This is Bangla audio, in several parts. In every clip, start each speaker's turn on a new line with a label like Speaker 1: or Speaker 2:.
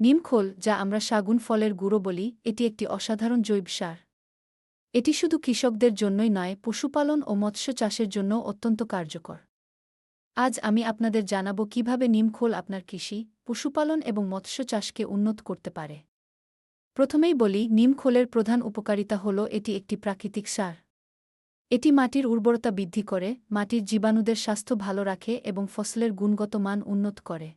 Speaker 1: নিমখোল যা আমরা শাগুন ফলের গুঁড়ো বলি, এটি একটি অসাধারণ জৈব সার। এটি শুধু কৃষকদের জন্যই নয়, পশুপালন ও মৎস্য চাষের জন্য অত্যন্ত কার্যকর। আজ আমি আপনাদের জানাব কীভাবে নিমখোল আপনার কৃষি, পশুপালন এবং মৎস্য চাষকে উন্নত করতে পারে। প্রথমেই বলি নিমখোলের প্রধান উপকারিতা হল এটি একটি প্রাকৃতিক সার। এটি মাটির উর্বরতা বৃদ্ধি করে, মাটির জীবাণুদের স্বাস্থ্য ভালো রাখে এবং ফসলের গুণগত মান উন্নত করে।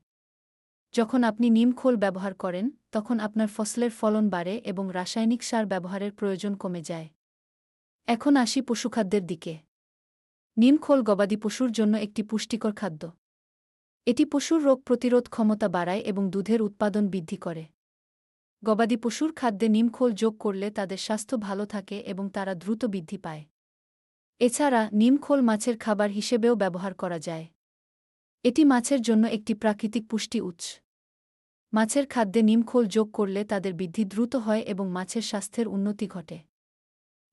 Speaker 1: যখন আপনি নিমখোল ব্যবহার করেন, তখন আপনার ফসলের ফলন বাড়ে এবং রাসায়নিক সার ব্যবহারের প্রয়োজন কমে যায়। এখন আসি পশুখাদ্যের দিকে। নিমখোল গবাদি পশুর জন্য একটি পুষ্টিকর খাদ্য। এটি পশুর রোগ প্রতিরোধ ক্ষমতা বাড়ায় এবং দুধের উৎপাদন বৃদ্ধি করে। গবাদি পশুর খাদ্যে নিমখোল যোগ করলে তাদের স্বাস্থ্য ভালো থাকে এবং তারা দ্রুত বৃদ্ধি পায়। এছাড়া নিমখোল মাছের খাবার হিসেবেও ব্যবহার করা যায়। এটি মাছের জন্য একটি প্রাকৃতিক পুষ্টি উৎস। মাছের খাদ্যে নিমখোল যোগ করলে তাদের বৃদ্ধি দ্রুত হয় এবং মাছের স্বাস্থ্যের উন্নতি ঘটে।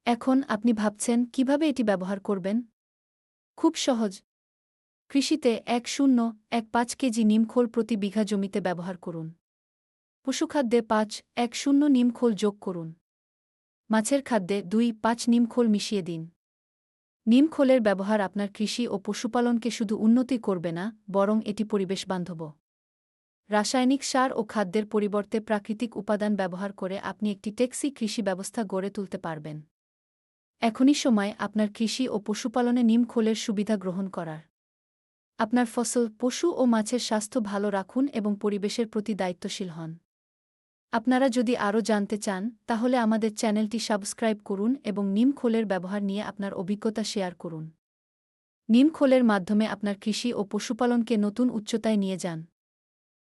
Speaker 1: এখন আপনি ভাবছেন, কীভাবে এটি ব্যবহার করবেন? খুব সহজ। কৃষিতে এক শূন্য, এক পাঁচ কেজি নিমখোল প্রতি বিঘা জমিতে ব্যবহার করুন। পশুখাদ্যে পাঁচ, এক শূন্য নিমখোল যোগ করুন। মাছের খাদ্যে দুই, পাঁচ নিমখোল মিশিয়ে দিন। নিমখোলের ব্যবহার আপনার কৃষি ও পশুপালনকে শুধু উন্নতি করবে না, বরং এটি পরিবেশ বান্ধব রাসায়নিক সার ও খাদ্যের পরিবর্তে প্রাকৃতিক উপাদান ব্যবহার করে আপনি একটি টেক্সি কৃষি ব্যবস্থা গড়ে তুলতে পারবেন। এখনই সময় আপনার কৃষি ও পশুপালনে নিমখোলের সুবিধা গ্রহণ করার। আপনার ফসল, পশু ও মাছের স্বাস্থ্য ভালো রাখুন এবং পরিবেশের প্রতি দায়িত্বশীল হন। আপনারা যদি আরও জানতে চান, তাহলে আমাদের চ্যানেলটি সাবস্ক্রাইব করুন এবং নিম খোলের ব্যবহার নিয়ে আপনার অভিজ্ঞতা শেয়ার করুন। নিম খোলের মাধ্যমে আপনার কৃষি ও পশুপালনকে নতুন উচ্চতায় নিয়ে যান।